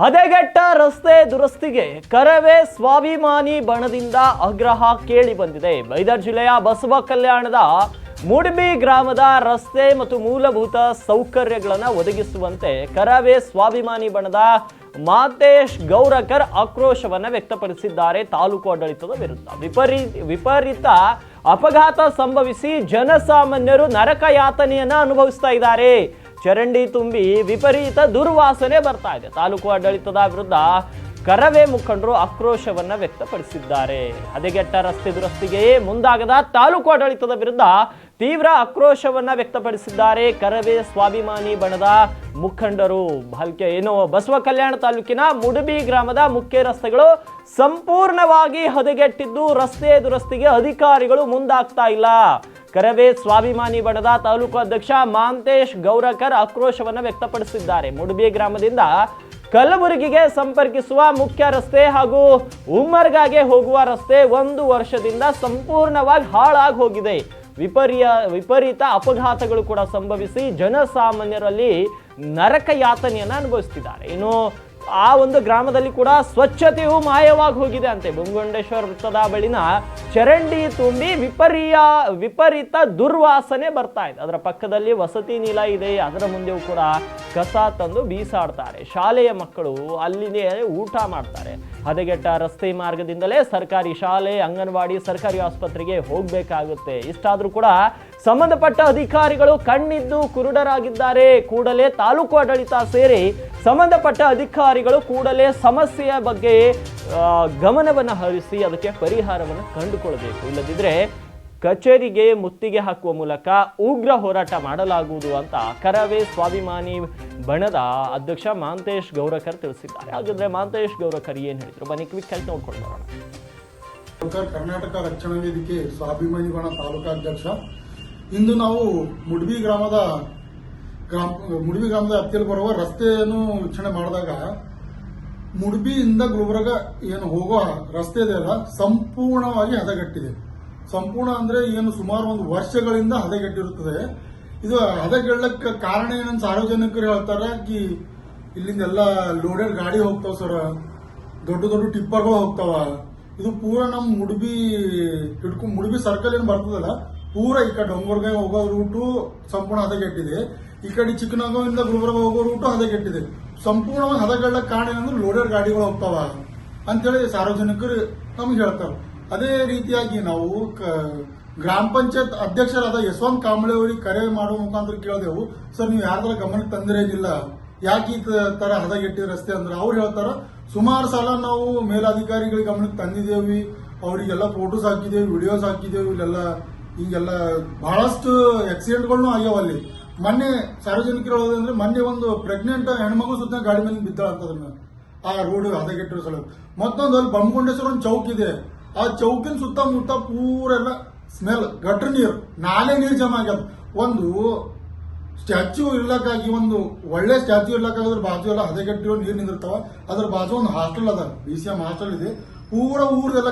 ಹದಗೆಟ್ಟ ರಸ್ತೆ ದುರಸ್ತಿಗೆ ಕರವೇ ಸ್ವಾಭಿಮಾನಿ ಬಣದಿಂದ ಆಗ್ರಹ ಕೇಳಿ ಬಂದಿದೆ. ಬೈದರ್ ಜಿಲ್ಲೆಯ ಬಸವ ಕಲ್ಯಾಣದ ಮುಡ್ಬಿ ಗ್ರಾಮದ ರಸ್ತೆ ಮತ್ತು ಮೂಲಭೂತ ಸೌಕರ್ಯಗಳನ್ನು ಒದಗಿಸುವಂತೆ ಕರವೇ ಸ್ವಾಭಿಮಾನಿ ಬಣದ ಮಾತೇಶ್ ಗೌರಕರ್ ಆಕ್ರೋಶವನ್ನ ವ್ಯಕ್ತಪಡಿಸಿದ್ದಾರೆ. ತಾಲೂಕು ಆಡಳಿತದ ವಿರುದ್ಧ ವಿಪರೀ ವಿಪರೀತ ಅಪಘಾತ ಸಂಭವಿಸಿ ಜನಸಾಮಾನ್ಯರು ನರಕ ಯಾತನೆಯನ್ನು ಅನುಭವಿಸ್ತಾ ಇದ್ದಾರೆ. ಚರಂಡಿ ತುಂಬಿ ವಿಪರೀತ ದುರ್ವಾಸನೆ ಬರ್ತಾ ಇದೆ. ತಾಲೂಕು ಆಡಳಿತದ ವಿರುದ್ಧ ಕರವೇ ಮುಖಂಡರು ಆಕ್ರೋಶವನ್ನ ವ್ಯಕ್ತಪಡಿಸಿದ್ದಾರೆ. ಹದಗೆಟ್ಟ ರಸ್ತೆ ದುರಸ್ತಿಗೆ ಮುಂದಾಗದ ತಾಲೂಕು ಆಡಳಿತದ ವಿರುದ್ಧ ತೀವ್ರ ಆಕ್ರೋಶವನ್ನ ವ್ಯಕ್ತಪಡಿಸಿದ್ದಾರೆ ಕರವೇ ಸ್ವಾಭಿಮಾನಿ ಬಣದ ಮುಖಂಡರು. ಹಲ್ಕೆ ಏನು ಬಸವ ಕಲ್ಯಾಣ ತಾಲೂಕಿನ ಮುಡುಬಿ ಗ್ರಾಮದ ಮುಖ್ಯ ರಸ್ತೆಗಳು ಸಂಪೂರ್ಣವಾಗಿ ಹದಗೆಟ್ಟಿದ್ದು ರಸ್ತೆ ದುರಸ್ತಿಗೆ ಅಧಿಕಾರಿಗಳು ಮುಂದಾಗ್ತಾ ಇಲ್ಲ. ಕರವೇ ಸ್ವಾಭಿಮಾನಿ ಬಣದ ತಾಲೂಕು ಅಧ್ಯಕ್ಷ ಮಾಂತೇಶ್ ಗೌರಕರ್ ಆಕ್ರೋಶವನ್ನು ವ್ಯಕ್ತಪಡಿಸಿದ್ದಾರೆ. ಮುಡುಬಿ ಗ್ರಾಮದಿಂದ ಕಲಬುರಗಿಗೆ ಸಂಪರ್ಕಿಸುವ ಮುಖ್ಯ ರಸ್ತೆ ಹಾಗೂ ಉಮ್ಮರ್ಗಾಗೆ ಹೋಗುವ ರಸ್ತೆ ಒಂದು ವರ್ಷದಿಂದ ಸಂಪೂರ್ಣವಾಗಿ ಹಾಳಾಗಿ ಹೋಗಿದೆ. ವಿಪರ್ಯ, ವಿಪರೀತ ಅಪಘಾತಗಳು ಕೂಡ ಸಂಭವಿಸಿ ಜನಸಾಮಾನ್ಯರಲ್ಲಿ ನರಕ ಯಾತನೆಯನ್ನು ಅನುಭವಿಸ್ತಿದ್ದಾರೆ. ಇನ್ನು ಆ ಒಂದು ಗ್ರಾಮದಲ್ಲಿ ಕೂಡ ಸ್ವಚ್ಛತೆಯು ಮಾಯವಾಗಿ ಹೋಗಿದೆ ಅಂತೆ. ಬೊಂಗೊಂಡೇಶ್ವರ ವೃತ್ತದ ಬಳಿನ ಚರಂಡಿ ತುಂಬಿ ವಿಪರೀಯ, ವಿಪರೀತ ದುರ್ವಾಸನೆ ಬರ್ತಾ ಇದೆ. ಅದರ ಪಕ್ಕದಲ್ಲಿ ವಸತಿ ನೀಲ ಇದೆ. ಅದರ ಮುಂದೆಯೂ ಕೂಡ ಕಸ ತಂದು ಬೀಸಾಡ್ತಾರೆ. ಶಾಲೆಯ ಮಕ್ಕಳು ಅಲ್ಲಿನೇ ಊಟ ಮಾಡ್ತಾರೆ. ಹದಗೆಟ್ಟ ರಸ್ತೆ ಮಾರ್ಗದಿಂದಲೇ ಸರ್ಕಾರಿ ಶಾಲೆ, ಅಂಗನವಾಡಿ, ಸರ್ಕಾರಿ ಆಸ್ಪತ್ರೆಗೆ ಹೋಗಬೇಕಾಗುತ್ತೆ. ಇಷ್ಟಾದರೂ ಕೂಡ ಸಂಬಂಧಪಟ್ಟ ಅಧಿಕಾರಿಗಳು ಕಣ್ಣಿದ್ದು ಕುರುಡರಾಗಿದ್ದಾರೆ. ಕೂಡಲೇ ತಾಲೂಕು ಆಡಳಿತ ಸೇರಿ ಸಂಬಂಧಪಟ್ಟ ಅಧಿಕಾರಿಗಳು ಕೂಡಲೇ ಸಮಸ್ಯೆಯ ಬಗ್ಗೆ ಗಮನವನ್ನು ಹರಿಸಿ ಅದಕ್ಕೆ ಪರಿಹಾರವನ್ನು ಕಂಡುಕೊಳ್ಬೇಕು ಇಲ್ಲದಿದ್ದರೆ ಕಚೇರಿಗೆ ಮುತ್ತಿಗೆ ಹಾಕುವ ಮೂಲಕ ಉಗ್ರ ಹೋರಾಟ ಮಾಡಲಾಗುವುದು ಅಂತ ಕರವೇ ಸ್ವಾಭಿಮಾನಿ ಬಣದ ಅಧ್ಯಕ್ಷ ಮಾಂತೇಶ್ ಗೌರಕರ್ ತಿಳಿಸಿದ್ದಾರೆ. ಹಾಗಾದ್ರೆ ಮಾಂತೇಶ್ ಗೌರಕರ್ ಏನ್ ಹೇಳಿದ್ರು? ಬನ್ನಿ ಕ್ವಿಕ್ ಆಗಿ ನೋಡ್ಕೊಂಡು ಬರೋಣ. ಕರ್ನಾಟಕ ರಕ್ಷಣಾ ವೇದಿಕೆ ಸ್ವಾಭಿಮಾನಿ ಬಣ ತಾಲೂಕಾಧ್ಯಕ್ಷ ಇಂದು ನಾವು ಮುಡ್ಬಿ ಗ್ರಾಮದ ಗ್ರಾಮ, ಮುಡ್ಬಿ ಗ್ರಾಮದ ಹತ್ತಿರ ಬರುವ ರಸ್ತೆಯನ್ನು ವೀಕ್ಷಣೆ ಮಾಡಿದಾಗ ಮುಡ್ಬಿಯಿಂದ ಗುಲ್ಬರ್ಗ ಏನು ಹೋಗೋ ರಸ್ತೆ ಇದೆಯಲ್ಲ ಸಂಪೂರ್ಣವಾಗಿ ಹದಗೆಟ್ಟಿದೆ. ಸಂಪೂರ್ಣ ಅಂದ್ರೆ ಏನು ಸುಮಾರು ಒಂದು ವರ್ಷಗಳಿಂದ ಹದಗೆಟ್ಟಿರುತ್ತದೆ. ಇದು ಹದಗೆಳ್ಳಕ್ಕೆ ಕಾರಣ ಏನಂತ ಸಾರ್ವಜನಿಕರು ಹೇಳ್ತಾರೆ ಕಿ ಇಲ್ಲಿಂದ ಎಲ್ಲ ಲೋಡೆಡ್ ಗಾಡಿ ಹೋಗ್ತಾವ ಸರ್. ದೊಡ್ಡ ದೊಡ್ಡ ಟಿಪ್ಪರ್ಗಳು ಹೋಗ್ತಾವ. ಇದು ಪೂರ ನಮ್ಮ ಮುಡುಬಿ ಹಿಡ್ಕೊಂಡು ಮುಡುಬಿ ಸರ್ಕಲ್ ಏನು ಬರ್ತದಲ್ಲ, ಪೂರ ಈ ಕಡೆ ಡೊಂಗರ್ಗೆ ಹೋಗೋ ರೂಟು ಸಂಪೂರ್ಣ ಹದಗೆಟ್ಟಿದೆ. ಈ ಕಡೆ ಚಿಕ್ಕನಗರದಿಂದ ಗುಲ್ಬರ್ಗ ಹೋಗೋ ರೂಟು ಹದಗೆಟ್ಟಿದೆ. ಸಂಪೂರ್ಣವಾಗಿ ಹದಗೆಳ್ಳಕ್ಕೆ ಕಾರಣ ಏನಂದ್ರೆ ಲೋಡೆಡ್ ಗಾಡಿಗಳು ಹೋಗ್ತಾವ. ಅಂತೇಳಿ ಸಾರ್ವಜನಿಕರು ನಮ್ಗೆ ಹೇಳ್ತಾರೆ. ಅದೇ ರೀತಿಯಾಗಿ ನಾವು ಗ್ರಾಮ ಪಂಚಾಯತ್ ಅಧ್ಯಕ್ಷರಾದ ಯಶವಂತ್ ಕಾಂಬಳೆ ಅವರಿಗೆ ಕರೆ ಮಾಡುವ ಮುಖಾಂತರ ಕೇಳಿದೆವು. ಸರ್, ನೀವು ಯಾರ್ದಾರ ಗಮನಕ್ಕೆ ತಂದಿರೇನಿಲ್ಲ ಯಾಕೆ ಈ ತರ ಹದಗೆಟ್ಟಿ ರಸ್ತೆ ಅಂದ್ರೆ ಅವ್ರು ಹೇಳ್ತಾರ, ಸುಮಾರು ಸಲ ನಾವು ಮೇಲಾಧಿಕಾರಿಗಳ ಗಮನಕ್ಕೆ ತಂದಿದ್ದೇವಿ. ಅವರಿಗೆಲ್ಲ ಫೋಟೋಸ್ ಹಾಕಿದ್ದೇವೆ, ವಿಡಿಯೋಸ್ ಹಾಕಿದ್ದೇವೆ. ಇಲ್ಲೆಲ್ಲ ಹಿಂಗೆಲ್ಲ ಬಹಳಷ್ಟು ಆಕ್ಸಿಡೆಂಟ್ಗಳನ್ನೂ ಆಗ್ಯಾವ ಅಲ್ಲಿ. ಮೊನ್ನೆ ಸಾರ್ವಜನಿಕರು ಹೇಳೋದಂದ್ರೆ ಮೊನ್ನೆ ಒಂದು ಪ್ರೆಗ್ನೆಂಟ್ ಹೆಣ್ಮಗು ಸುತ್ತ ಗಾಡಿ ಮೇಲೆ ಬಿದ್ದಾಳ ಆ ರೋಡ್ ಹದಗೆಟ್ಟಿರೋ ಸಲ. ಮತ್ತೊಂದು ಅಲ್ಲಿ ಬಂಬಗೊಂಡೇಶ್ವರ ಒಂದು ಚೌಕ್ ಇದೆ. ಆ ಚೌಕಿನ ಸುತ್ತಮುತ್ತ ಪೂರೆಲ್ಲ ಸ್ಮೆಲ್ ಗಟ್ರ ನೀರು, ನಾಲೆ ನೀರು ಜಮಾ ಆಗ್ಯದ. ಒಂದು ಸ್ಟ್ಯಾಚ್ಯೂ ಇರ್ಲಕ್ಕಾಗಿ, ಒಂದು ಒಳ್ಳೆ ಸ್ಟ್ಯಾಚು ಇರ್ಲಕ್ಕಾಗಿ ಅದ್ರ ಬಾಜು ಎಲ್ಲ ಹದಗೆಟ್ಟಿರೋ ನೀರು ನಿಂದಿರ್ತಾವ. ಅದ್ರ ಬಾಜು ಒಂದು ಹಾಸ್ಟೆಲ್ ಅದ. ಬಿ ಸಿ ಎಂ ಹಾಸ್ಟೆಲ್ ಇದೆ. ಪೂರ ಊರ್ದೆಲ್ಲ